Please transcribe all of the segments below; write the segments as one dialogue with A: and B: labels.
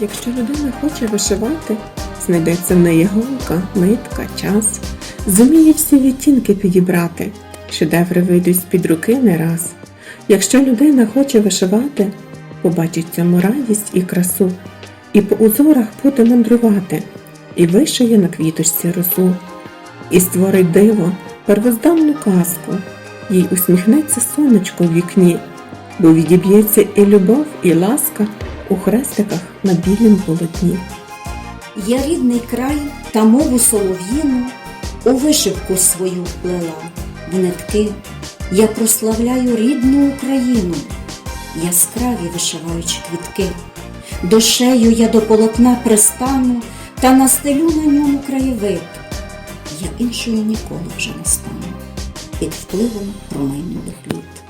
A: Якщо людина хоче вишивати, знайдеться в неї голка, нитка, час, зуміє всі відтінки підібрати, шедеври вийдуть з-під руки не раз. Якщо людина хоче вишивати, побачить цьому радість і красу, і по узорах буде мандрувати, і вишиє на квіточці росу, і створить диво, первозданну казку, їй усміхнеться сонечко в вікні, бо відіб'ється і любов, і ласка у хрестиках на білім полотні.
B: Я рідний край та мову солов'їну у вишивку свою вплела в нитки. Я прославляю рідну Україну, яскраві вишиваючи квітки. Душею я до полотна пристану та настелю на ньому краєвид. Я іншою ніколи вже не стану під впливом промайнулих літ.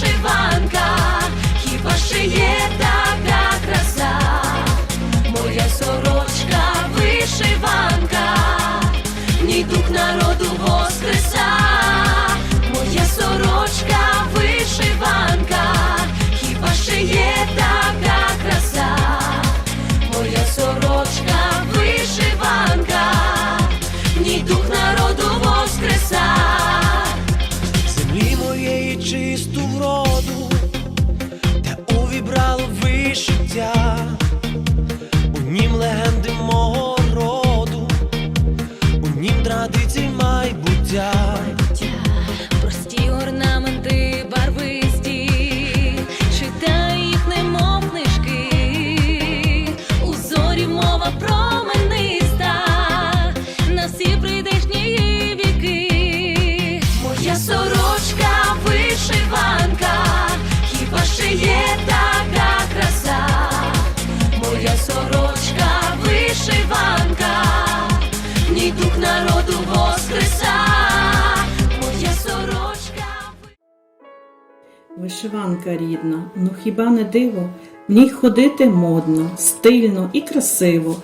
C: вишиванка, хіба ще є така
D: Вишиванка рідна, ну хіба не диво? В ній ходити модно, стильно і красиво.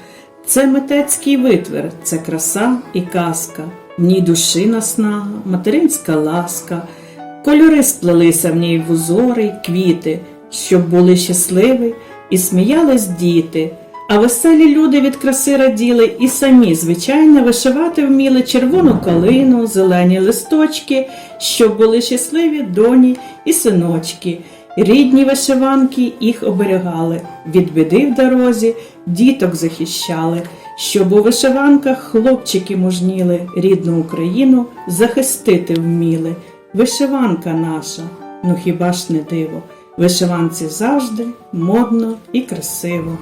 D: Це митецький витвір, це краса і казка. В ній душі наснага, материнська ласка. Кольори сплелися в ній в узори й квіти, щоб були щасливі і сміялись діти. А веселі люди від краси раділи і самі, звичайно, вишивати вміли червону калину, зелені листочки, щоб були щасливі доні і синочки. Рідні вишиванки їх оберігали, від біди в дорозі діток захищали, щоб у вишиванках хлопчики мужніли, рідну Україну захистити вміли. Вишиванка наша, ну хіба ж не диво, вишиванці завжди модно і красиво.